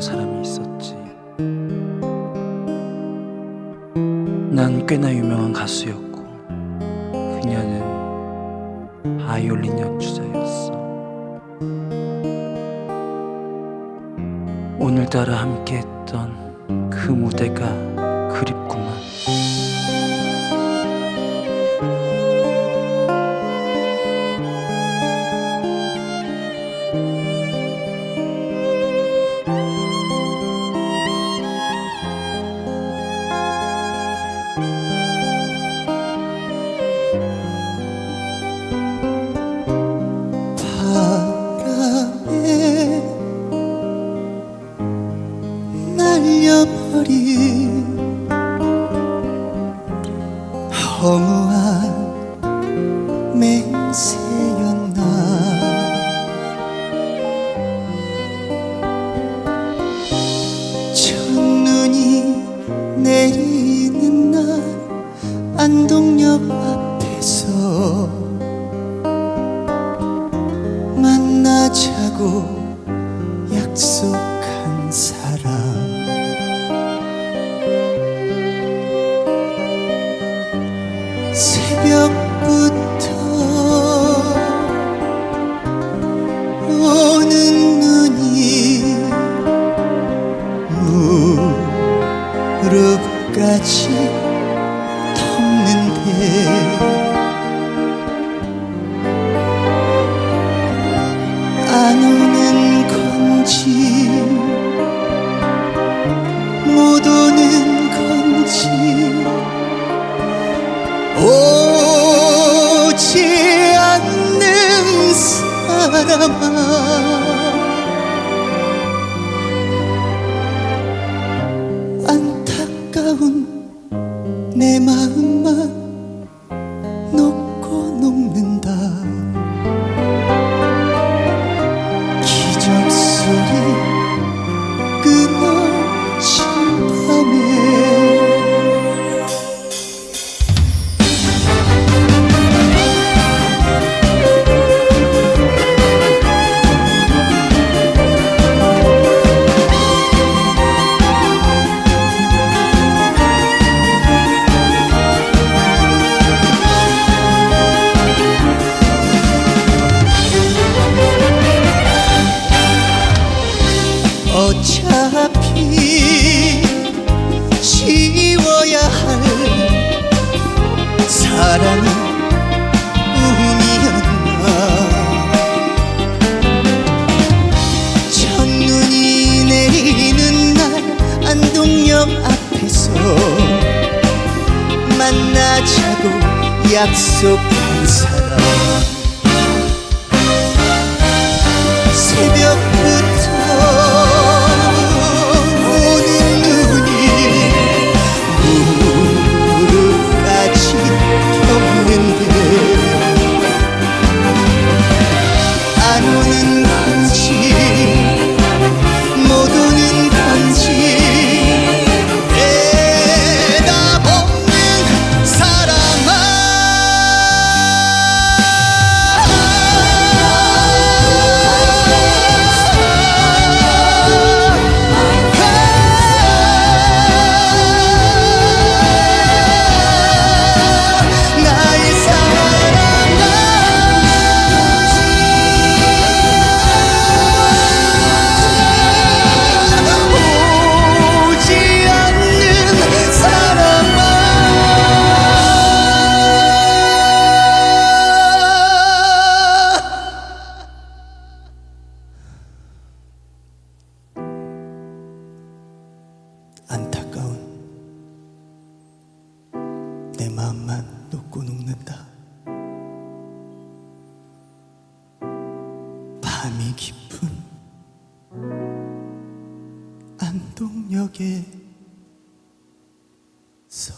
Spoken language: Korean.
사람이 있었지. 난 꽤나 유명한 가수였고, 그녀는 바이올린 연주자였어. 오늘따라 함께했던 그 무대가 그립구만. 허무한 맹세였나? 첫눈이 내리는 날 안동역 앞에서 만나자고 사람아 안타까운 내 마음 약속한 사람 안타까운 내 마음만 놓고 녹는다. 밤이 깊은 안동역에 서